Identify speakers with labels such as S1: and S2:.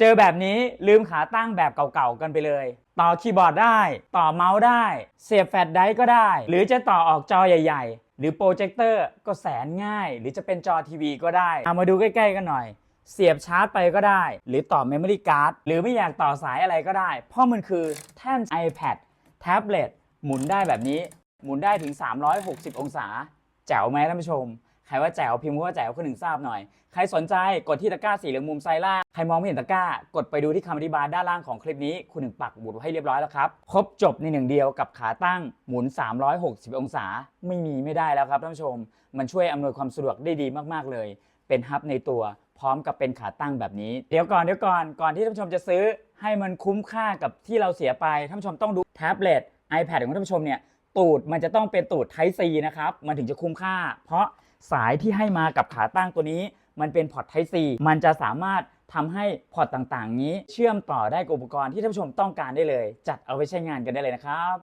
S1: เจอแบบนี้ลืมขาตั้งแบบเก่าๆกันไปเลย ต่อคีย์บอร์ดได้ ต่อเมาส์ได้ เสียบแฟลชไดรฟ์ก็ได้ หรือจะต่อออกจอใหญ่ ๆ หรือโปรเจคเตอร์ก็แสนง่าย หรือจะเป็นจอทีวีก็ได้เอามาดูใกล้ๆกันหน่อย เสียบชาร์จไปก็ได้ หรือต่อ Memory Card หรือไม่อยากต่อสายอะไรก็ได้ เพราะมันคือแท่น iPad แท็บเล็ตหมุนได้แบบนี้ หมุนได้ถึง 360 องศาแจ๋วไหมท่านผู้ชม ใครว่าแจ๋วพิมพ์ว่าแจ๋วคนหนึ่งทราบหน่อย ใครสนใจกดที่ตะกร้าสีเหลืองมุมซ้ายล่างใครมองไม่เห็นตะกร้า กดไปดูที่คำอธิบายด้านล่างของคลิปนี้ คุณหนึ่งปักหมุดไว้ให้เรียบร้อยแล้วครับครบจบในหนึ่งเดียวกับขาตั้งหมุน 360 องศา ไม่มีไม่ได้แล้วครับท่านผู้ชม มันช่วยอำนวยความสะดวกได้ดีมากๆเลย เป็นฮับในตัวพร้อมกับเป็นขาตั้งแบบนี้ เดี๋ยวก่อนเดี๋ยวก่อนก่อนที่ท่านผู้ชมจะซื้อ ให้มันคุ้มค่ากับที่เราเสียไปท่านผู้ชมต้องดูแท็บเล็ต iPad ของท่านผู้ชมเนี่ยตูดมันจะต้องเป็นตูด Type C นะครับมันถึงจะคุ้มค่า เพราะ สายที่ให้มากับขาตั้งตัวนี้ มันเป็นพอร์ต Type C มันจะสามารถทำให้พอร์ตต่างๆ นี้ เชื่อมต่อได้กับอุปกรณ์ที่ท่านผู้ชมต้องการได้เลย จัดเอาไว้ใช้งานกันได้เลยนะครับ